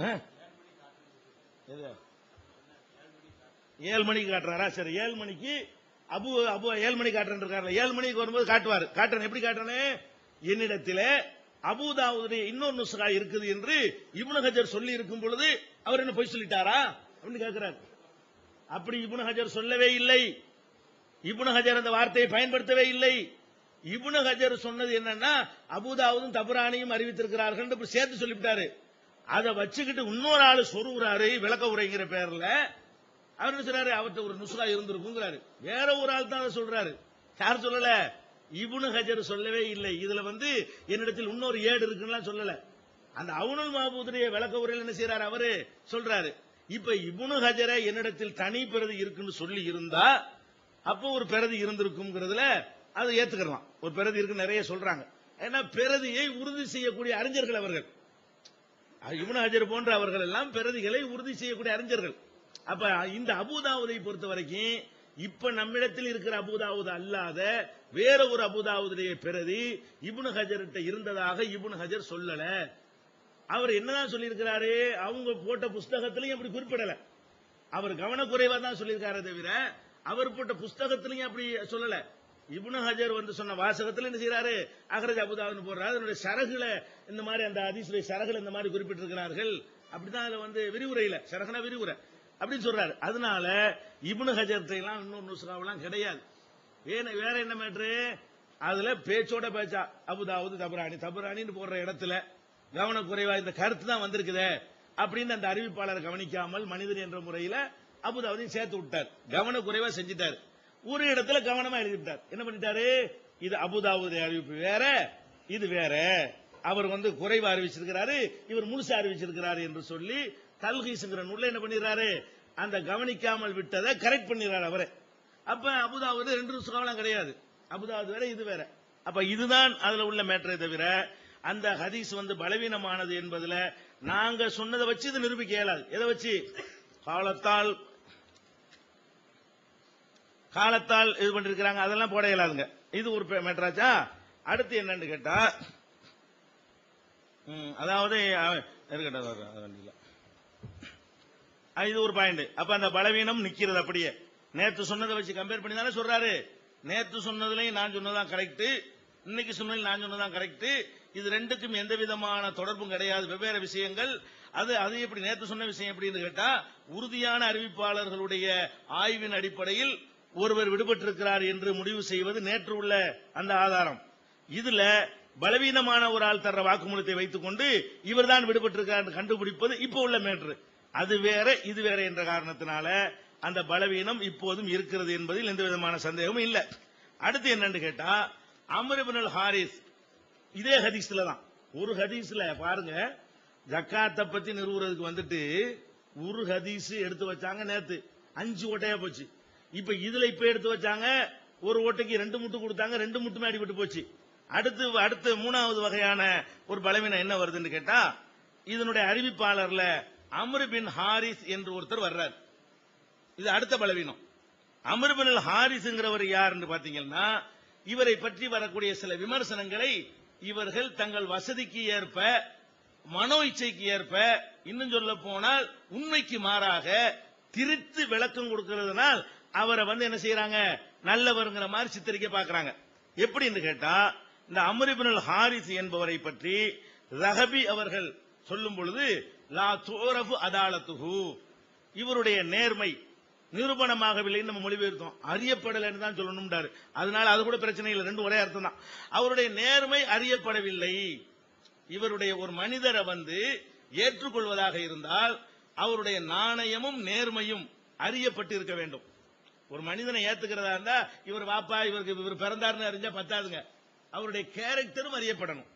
ஆ? எது? ஏழு மணிக்கு காட்டுறாரா? சரி ஏழு மணிக்கு அபு அபு ஏழு மணிக்கு காட்டுறேன் இருக்காருல்ல. ஏழு மணிக்கு வரும்போது காட்டுவார். காட்டுறேன். எப்படி காட்டுறேன்னு என்னிடத்தில் அபுதாவுடைய இன்னொரு நுஸ்கா இருக்குது என்று இப்னு ஹஜர் சொல்லி இருக்கும் பொழுது அவர் என்ன பொய் சொல்லிட்டாரா? அப்படின்னு கேட்கிறார் அப்படி இப்னு ஹஜர் சொல்லவே இல்லை. இப்னு ஹஜர் அந்த வார்த்தையை பயன்படுத்தவே இல்லை. இப்னு ஹஜர் சொன்னது என்னன்னா அபுதாவுதும் தபுரானியும் அறிவித்திருக்கிறார்கள் சேர்த்து சொல்லிவிட்டாரு. அதை வச்சுக்கிட்டு இன்னொரு ஆளு சொருகுறாரு விளக்க உரைங்கிற பேர்ல. அவர் என்ன சொல்றாரு? அவர்கிட்ட ஒரு நுசுகா இருந்திருக்குங்கிறாரு. வேற ஒரு ஆள் தான் அதை சொல்றாரு. யார் சொல்லல? இவனு ஹஜர் சொல்லவே இல்லை. இதுல வந்து என்னிடத்தில் இன்னொரு ஏடு இருக்குன்னு சொல்லல. அந்த அவுனுல் மாபூதுடைய விளக்க உரையில் என்ன செய்யறாரு அவரு சொல்றாரு இப்ப இபுனு ஹஜர என்னிடத்தில் தனி பிரதி இருக்குன்னு சொல்லி இருந்தா அப்போ ஒரு பிரதி இருந்திருக்குங்கிறதுல அதை ஏத்துக்கலாம். ஒரு பிரதி இருக்கு நிறைய சொல்றாங்க. ஏன்னா பிரதியை உறுதி செய்யக்கூடிய அறிஞர்கள் அவர்கள். இப்னு ஹஜர் போன்ற அவர்கள் எல்லாம் பிரதிகளை உறுதி செய்யக்கூடிய அறிஞர்கள். அப்ப இந்த அபுதாவுதை பொறுத்த வரைக்கும் இப்ப நம்மிடத்தில் இருக்கிற அபுதாவுது அல்லாத வேற ஒரு அபுதாவுடைய பிரதி இப்னு ஹஜர்கிட்ட இருந்ததாக இப்னு ஹஜர் சொல்லல. அவர் என்னதான் சொல்லியிருக்கிறாரு? அவங்க போட்ட புஸ்தகத்திலையும் அப்படி குறிப்பிடல. அவர் கவனக்குறைவா தான் சொல்லியிருக்காரே தவிர அவர் போட்ட புஸ்தகத்திலையும் அப்படி சொல்லல. இப்னு ஹஜர் வந்து சொன்ன வாசகத்தில் என்ன செய்யறாரு அகரஜ் அபுதாவுன்னு போடுறாரு. அதனுடைய சரகுல இந்த மாதிரி அந்த அதிசுரை சரகுல இந்த மாதிரி குறிப்பிட்டிருக்கிறார்கள். அப்படிதான் அதுல வந்து விரிவுரையில சரகுனா விரிவுரை அப்படின்னு சொல்றாரு. அதனால இப்னு ஹஜர்த்தை எல்லாம் இன்னொரு நுஸ்ராவெல்லாம் கிடையாது. ஏன் வேற என்ன மேட்ரு? அதுல பேச்சோட பேச்சா. அபுதாவுது தபுராணி தபுராணின்னு போடுற இடத்துல கவனக்குறைவா இந்த கருத்து தான் வந்திருக்குதே அப்படின்னு அந்த அறிவிப்பாளர் கவனிக்காமல் மனிதன் என்ற முறையில அபுதாவுதையும் சேர்த்து விட்டார். கவனக்குறைவா செஞ்சிட்டார். ஒரு இடத்துல கவனமா எழுதி விட்டார் என்ன பண்ணிட்டாரு? இது அபுதாவுடைய அறிவிப்பு வேற இது வேற. அவர் வந்து குறைவா அறிவிச்சிருக்கிறாரு இவர் முழுசா அறிவிச்சிருக்கிறாரு என்று சொல்லி தல்கீசுங்கிற நூல்ல என்ன பண்ணிடுறாரு? அந்த கவனிக்காமல் விட்டதை கரெக்ட் பண்ணிடுறாரு அவரே. அப்ப அபுதாபுது ரெண்டு நுஸ்காவெல்லாம் கிடையாது. அபுதாபுது வேற இது வேற. அப்ப இதுதான் அதுல உள்ள மேட்டரை தவிர அந்த ஹதீஸ் வந்து பலவீனமானது என்பதுல நாங்க சொன்னதை வச்சு இது நிரூபிக்க இயலாது. எதை வச்சு? காலத்தால் காலத்தால் இது பண்ணிருக்கிறாங்க அதெல்லாம் போட இயலாதுங்க. இது ஒரு மேட்டராச்சா அடுத்து என்னன்னு கேட்டா அதாவது இது ஒரு பாயிண்ட் அப்ப அந்த பலவீனம் நிக்கிறது அப்படியே. நேத்து சொன்னதை வச்சு கம்பேர் பண்ணி தானே சொல்றாரு. நேத்து சொன்னதுலயும் நான் சொன்னதான் கரெக்ட் இன்னைக்கு சொன்னதில் நான் சொன்னதான் கரெக்ட் இது ரெண்டுக்கும் எந்த விதமான தொடர்பும் கிடையாது. வெவ்வேறு விஷயங்கள். அது அது எப்படி நேற்று சொன்ன விஷயம் எப்படின்னு கேட்டா உறுதியான அறிவிப்பாளர்களுடைய ஆய்வின் அடிப்படையில் ஒருவர் விடுபட்டிருக்கிறார் என்று முடிவு செய்வது நேற்று உள்ள அந்த ஆதாரம். இதுல பலவீனமான ஒரு ஆள் தர்ற வாக்குமூலத்தை வைத்துக் கொண்டு இவர்தான் விடுபட்டிருக்கார் கண்டுபிடிப்பது இப்போ உள்ள மேற்று அது வேற இது வேற என்ற காரணத்தினால அந்த பலவீனம் இப்போதும் இருக்கிறது என்பதில் எந்த விதமான சந்தேகமும் இல்லை. அடுத்து என்னன்னு கேட்டா அமரபினல் ஹாரிஸ் இதே ஹதீஸ்ல தான். ஒரு ஹதீஸ்ல பாருங்க ஜக்காத்தை பத்தி நிறுவுறதுக்கு வந்துட்டு ஒரு ஹதீஸ் எடுத்து வச்சாங்க நேத்து. அஞ்சு ஓட்டையா போச்சு. இப்ப இதுல இப்ப எடுத்து வச்சாங்க. ஒரு ஓட்டைக்கு ரெண்டு முட்டு கொடுத்தாங்க ரெண்டு முட்டுமே அடிபட்டு போச்சு. அடுத்து அடுத்து மூணாவது வகையான ஒரு பலவீனம் என்ன வருதுன்னு கேட்டா இதனுடைய அறிவிப்பாளர்ல அம்ரு பின் ஹாரிஸ் என்று ஒருத்தர் வர்றார். இது அடுத்த பலவீனம். அமர் பின் ஹாரிஸ்ங்கிறவர் யாருன்னு பாத்தீங்கன்னா இவரை பற்றி வரக்கூடிய சில விமர்சனங்களை இவர்கள் தங்கள் வசதிக்கு ஏற்ப மனோ இச்சைக்கு ஏற்ப இன்னும் சொல்ல போனால் உண்மைக்கு மாறாக திருத்து விளக்கம் கொடுக்கிறதுனால் அவரை வந்து என்ன செய்யறாங்க? நல்லவருங்கிற மாதிரி சித்தரிக்க பாக்குறாங்க எப்படின்னு கேட்டா இந்த அமரிபுனல் ஹாரிஸ் என்பவரை பற்றி ரஹபி அவர்கள் சொல்லும் பொழுது லா தோரஃபு அதாலத்துகு இவருடைய நேர்மை நிரூபணமாகவில்லைன்னு நம்ம மொழிபெயர்த்தோம். அறியப்படலைன்னு தான் சொல்லணும்டாரு அதனால அது கூட பிரச்சனை இல்லை. ரெண்டும் ஒரே அர்த்தம் தான். அவருடைய நேர்மை அறியப்படவில்லை. இவருடைய ஒரு மனிதரை வந்து ஏற்றுக்கொள்வதாக இருந்தால் அவருடைய நாணயமும் நேர்மையும் அறியப்பட்டு இருக்க வேண்டும். ஒரு மனிதனை ஏத்துக்கிறதா இருந்தா இவர் வாப்பா இவருக்கு இவர் பிறந்தாருன்னு அறிஞ்சா பத்தாதுங்க. அவருடைய கேரக்டரும் அறியப்படணும்.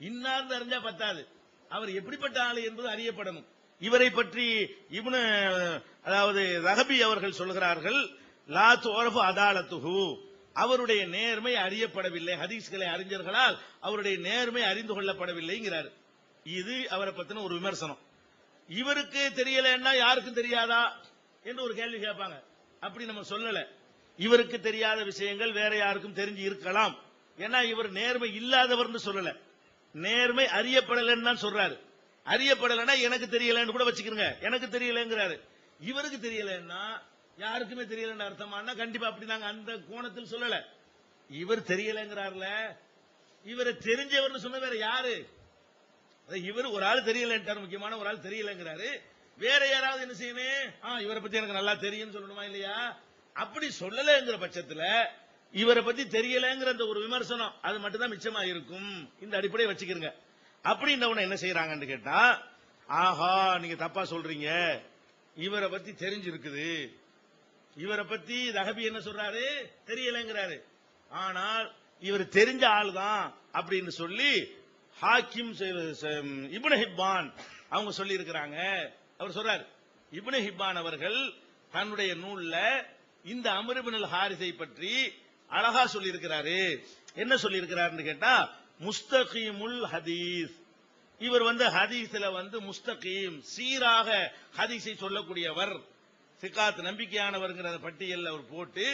இன்னார்னு அறிஞ்சா பத்தாது. அவர் எப்படிப்பட்ட ஆளு என்பது அறியப்படணும். இவரை பற்றி இவனு அதாவது ரஹபி அவர்கள் சொல்கிறார்கள் லா தோரஃபு அதாலத்துஹு. அவருடைய நேர்மை அறியப்படவில்லை. ஹதீஸ்களை அறிஞர்களால் அவருடைய நேர்மை அறிந்து கொள்ளப்படவில்லைங்கிறார். இது அவரை பத்தின ஒரு விமர்சனம். இவருக்கு தெரியலன்னா யாருக்கும் தெரியாதா? என்று ஒரு கேள்வி கேட்பாங்க. அப்படி நம்ம சொல்லல. இவருக்கு தெரியாத விஷயங்கள் வேற யாருக்கும் தெரிஞ்சு இருக்கலாம். ஏன்னா இவர் நேர்மை இல்லாதவர்னு சொல்லல. நேர்மை அறியப்படலைன்னு தான் சொல்றாரு. அறியப்படலைன்னா எனக்கு தெரியலன்னு கூட வச்சுக்கிறங்க எனக்கு தெரியலங்கிறாரு. இவருக்கு தெரியலன்னா யாருக்குமே தெரியலன்னு அர்த்தமானா கண்டிப்பா அப்படி நாங்க அந்த கோணத்தில் சொல்லல. இவர் தெரியலங்கிறார்ல. இவரை தெரிஞ்சவர்னு சொன்ன வேற யாரு? இவர் ஒரு ஆள் தெரியலன்ட்டார். முக்கியமான ஒரு ஆள் தெரியலங்கிறாரு. வேற யாராவது என்ன செய்யணும்? ஆ இவரை பத்தி எனக்கு நல்லா தெரியும்னு சொல்லணுமா இல்லையா? அப்படி சொல்லலைங்கிற பட்சத்துல இவரை பத்தி தெரியலங்கிற அந்த ஒரு விமர்சனம் அது மட்டும் தான் மிச்சமா இருக்கும். இந்த அடிப்படையை வச்சுக்கிறங்க அப்படின்றவன என்ன செய்யறாங்கன்னு கேட்டா ஆஹா நீங்க தப்பா சொல்றீங்க. இவரை பத்தி தெரிஞ்சிருக்குது. இவரை பத்தி ரகபி என்ன சொல்றாரு? தெரியலங்கிறாரு. ஆனால் இவர் தெரிஞ்ச ஆள் தான் அப்படின்னு சொல்லி ஹாக்கிம் செ- இப்னு ஹிப்பான் அவங்க சொல்லி இருக்கிறாங்க அவர் சொல்றாரு இப்னு ஹிப்பான் அவர்கள் தன்னுடைய நூல்ல இந்த அமருபினல் ஹாரிசை பற்றி அழகா சொல்லியிருக்கிறாரு. என்ன சொல்லியிருக்கிறாருன்னு கேட்டா முஸ்தகீமுல் ஹதீஸ். இவர் வந்து ஹதீஸ்ல வந்து முஸ்தகீம் சீராக ஹதீஸை சொல்லக்கூடியவர். சிகாத் நம்பிக்கையானவர்ங்கிற பட்டியல் அவர் போட்டு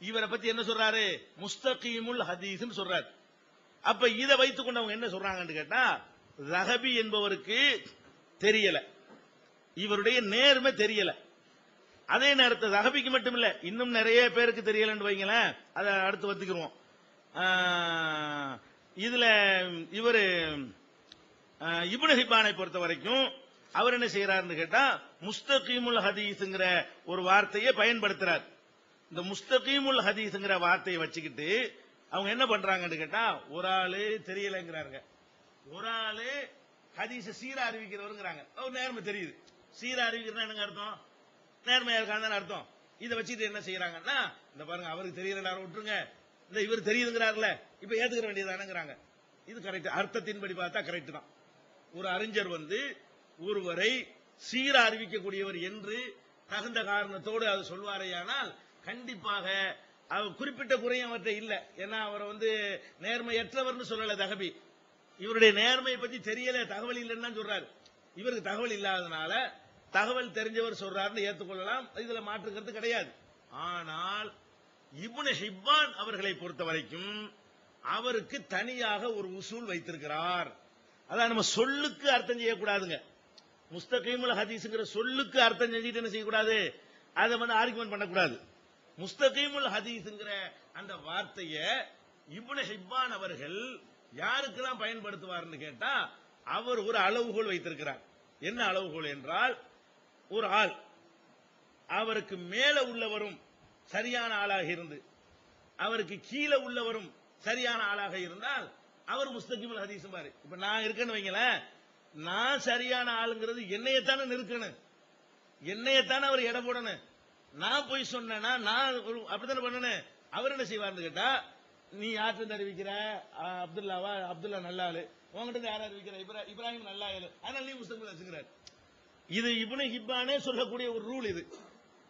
இவரை பத்தி என்ன சொல்றாரு? முஸ்தகீமுல் ஹதீஸ்னு சொல்றாரு. அப்ப இதை வைத்துக்கொண்டு அவங்க என்ன சொல்றாங்கன்னு கேட்டா ரஹபி என்பவருக்கு தெரியல. இவருடைய நேர்மை தெரியல. அதே நேரத்தில் ரஹபிக்கு மட்டும் இல்ல இன்னும் நிறைய பேருக்கு தெரியலன்னு வைங்களேன் அதை அடுத்து வத்துக்கிருவோம் இதுல இவர் ஆஹ், பொறுத்த வரைக்கும் அவர் என்ன செய்யறாருன்னு கேட்டா முஸ்தகீமுல் ஹதீஸ்ங்கிற ஒரு வார்த்தையை பயன்படுத்துறார். இந்த முஸ்தகீமுல் ஹதீஸ்ங்கிற வார்த்தையை வச்சுக்கிட்டு அவங்க என்ன பண்றாங்கன்னு கேட்டா ஒரு ஆளு தெரியலங்கிறாங்க ஒரு ஆளு ஹதீஸ சீரா அறிவிக்கிறவருங்கிறாங்க. ஒரு நேர்மை தெரியுது. சீர அறிவிக்கிறனா என்னங்க அர்த்தம்? நேர்மையா இருக்கான்னு அர்த்தம். இதை வச்சுட்டு என்ன செய்யறாங்கன்னா இந்த பாருங்க அவருக்கு தெரியல விட்டுருங்க. இந்த இவர் தெரியுதுங்கிறாருல இப்ப ஏத்துக்கிற வேண்டியதானுங்கிறாங்க இது கரெக்ட் அர்த்தத்தின்படி பார்த்தா கரெக்ட் தான். ஒரு அறிஞர் வந்து ஒருவரை சீர அறிவிக்கக்கூடியவர் என்று தகுந்த காரணத்தோடு அது சொல்வாரேயானால் கண்டிப்பாக அவர் குறிப்பிட்ட குறையும் அவர்கிட்ட இல்லை. ஏன்னா அவரை வந்து நேர்மையற்றவர்னு சொல்லல தகபி. இவருடைய நேர்மையை பத்தி தெரியல தகவல் இல்லைன்னு சொல்றாரு. இவருக்கு தகவல் இல்லாதனால தகவல் தெரிஞ்சவர் சொல்றாருன்னு ஏற்றுக்கொள்ளலாம் இதுல மாற்றுக்கிறது கிடையாது. ஆனால் இப்னு ஹிப்பான் அவர்களை பொறுத்த வரைக்கும் அவருக்கு தனியாக ஒரு உசூல் வைத்திருக்கிறார். அதான் நம்ம சொல்லுக்கு அர்த்தம் செய்யக்கூடாதுங்க. முஸ்தகீமுல் ஹதீஸ்ங்கிற சொல்லுக்கு அர்த்தம் செஞ்சுட்டு என்ன செய்யக்கூடாது? அதை வந்து ஆர்குமெண்ட் பண்ணக்கூடாது. முஸ்தகீமுல் ஹதீஸ்ங்கிற அந்த வார்த்தையை இப்னு ஹிப்பான் அவர்கள் யாருக்கெல்லாம் பயன்படுத்துவார்னு கேட்டா அவர் ஒரு அளவுகோல் வைத்திருக்கிறார். என்ன அளவுகோல் என்றால் ஒரு ஆள் அவருக்கு மேல உள்ளவரும் சரியான ஆளாக இருந்து அவருக்கு கீழே உள்ளவரும் சரியான ஆளாக இருந்தால் அவர் முஸ்தகிமுல் ஹதீஸ் பாரு. இப்ப நான் இருக்கேன்னு வைங்களேன் நான் சரியான ஆளுங்கிறது என்னையத்தானே நிற்கணும் என்னையத்தானே அவர் இடம் போடணும்? நான் போய் சொன்னேன்னா நான் ஒரு அப்படித்தானே பண்ணணும்? அவர் என்ன செய்வார்னு கேட்டா நீ யார்கிட்ட அறிவிக்கிற? அப்துல்லாவா? அப்துல்லா நல்லாளு. உங்ககிட்ட யார் அறிவிக்கிற? இப்ரா இப்ராஹிம் நல்லா அதனால நீ முஸ்தகிமுல் வச்சுக்கிறார். இது இப்னு ஹிப்பானே சொல்லக்கூடிய ஒரு ரூல் இது.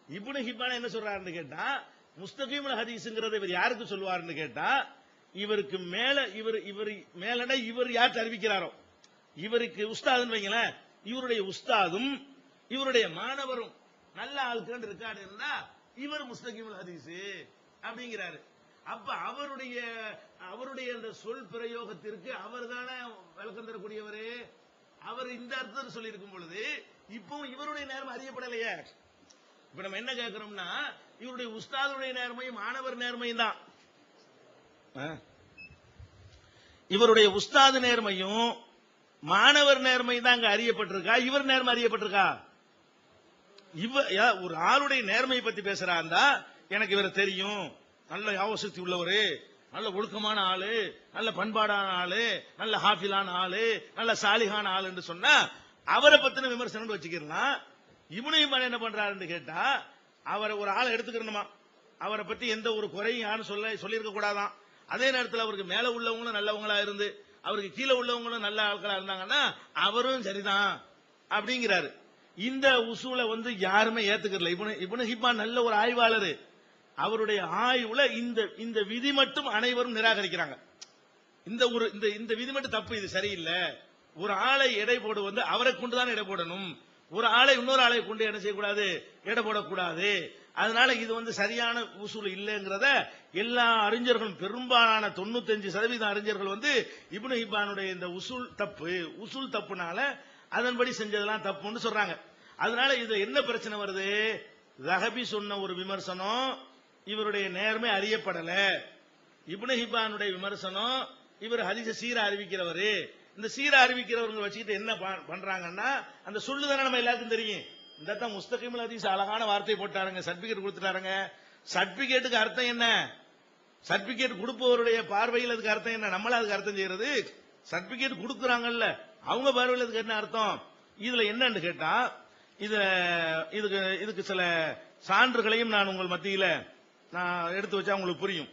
இப்னு ஹிப்பானே என்ன சொல்றாருன்னு கேட்டா முஸ்தகீமுல் ஹதீஸ்ங்கிறத இவர் யாருக்கு சொல்லுவாருன்னு கேட்டா இவருக்கு மேல இவர் இவர் மேலட இவர் யார் அறிவிக்கிறாரோ? இவருக்கு உஸ்தாதுன்னு வைங்களேன் இவருடைய உஸ்தாதும் இவருடைய மாணவரும் நல்ல ஆட்கள் ரெக்கார்டு இருந்தா இவர் முஸ்தகிமுல் ஹதீஸ் அப்படிங்கிறாரு. அப்ப அவருடைய அவருடைய அந்த சொல் பிரயோகத்திற்கு அவர் தானே விளக்கம் தரக்கூடியவரு? அவர் இந்த அர்த்தம் சொல்லியிருக்கும் பொழுது இப்போ இவருடைய நேரம் அறியப்படலையே. இப்ப நம்ம என்ன கேட்கிறோம்னா இவருடைய உஸ்தாதுடைய நேர்மையும் மாணவர் நேர்மையும் தான். இவருடைய உஸ்தாது நேர்மையும் மாணவர் நேர்மையும் தான் அங்க அறியப்பட்டிருக்கா? இவர் நேர்மை அறியப்பட்டிருக்கா? இவ யா- ஒரு ஆளுடைய நேர்மையை பத்தி பேசுறாருந்தா எனக்கு இவரை தெரியும். நல்ல யாவசக்தி உள்ளவரு நல்ல ஒழுக்கமான ஆளு நல்ல பண்பாடான ஆளு நல்ல ஹாஃபிலான ஆளு நல்ல சாலிகான ஆளு என்று சொன்னா அவரை பத்தின விமர்சனம் வச்சுக்கலாம் இவனையும் என்ன பண்றாருன்னு கேட்டா அவரை ஒரு ஆளை எடுத்துக்கணுமா? அவரை பத்தி எந்த ஒரு குறையும் யாரும் சொல்ல சொல்லியிருக்க கூடாதான். அதே நேரத்தில் அவருக்கு மேல உள்ளவங்களும் நல்லவங்களா இருந்து அவருக்கு கீழே உள்ளவங்களும் நல்ல ஆட்களா இருந்தாங்கன்னா அவரும் சரிதான் அப்படிங்கிறாரு. இந்த உசூலை வந்து யாருமே ஏத்துக்கல இவனு இவனு ஹிப்பா நல்ல ஒரு ஆய்வாளர். அவருடைய ஆய்வுல இந்த இந்த விதி மட்டும் அனைவரும் நிராகரிக்கிறாங்க. இந்த ஒரு இந்த இந்த விதி மட்டும் தப்பு இது சரியில்லை. ஒரு ஆளை எடை போடு வந்து அவரை கொண்டு தான் எடை போடணும். ஒரு ஆளை இன்னொரு ஆளை கொண்டு என்ன செய்யக்கூடாது? எடை போடக்கூடாது. அதனால இது வந்து சரியான உசூல் இல்லைங்கிறத எல்லா அறிஞர்களும் பெரும்பாலான தொண்ணூத்தஞ்சு சதவீதம் அறிஞர்கள் வந்து இப்னு ஹிபானுடைய இந்த உசூல் தப்பு உசூல் தப்புனால அதன்படி செஞ்சதெல்லாம் தப்புன்னு சொல்றாங்க. அதனால இது என்ன பிரச்சனை வருது? ரஹபி சொன்ன ஒரு விமர்சனம் இவருடைய நேர்மை அறியப்படல. இப்னு ஹிபானுடைய விமர்சனம் இவர் ஹரிச சீர அறிவிக்கிறவரு. இந்த சீரா அறிவிக்கிறவங்க வச்சுக்கிட்டு என்ன ப- பண்றாங்கன்னா அந்த சொல்லுதானே நம்ம எல்லாருக்கும் தெரியும். இந்த தான் முஸ்தகிமுல் ஹதீஸ் அழகான வார்த்தை போட்டாருங்க. சர்டிபிகேட் கொடுத்துட்டாருங்க. சர்டிபிகேட்டுக்கு அர்த்தம் என்ன? சர்டிபிகேட் கொடுப்பவருடைய பார்வையில் அதுக்கு அர்த்தம் என்ன? நம்மள அதுக்கு அர்த்தம் செய்யறது? சர்டிபிகேட் கொடுக்குறாங்கல்ல. அவங்க பார்வையில் அதுக்கு என்ன அர்த்தம்? இதுல என்னன்னு கேட்டா இது இதுக்கு இதுக்கு சில சான்றுகளையும் நான் உங்கள் மத்தியில நான் எடுத்து வச்சா உங்களுக்கு புரியும்.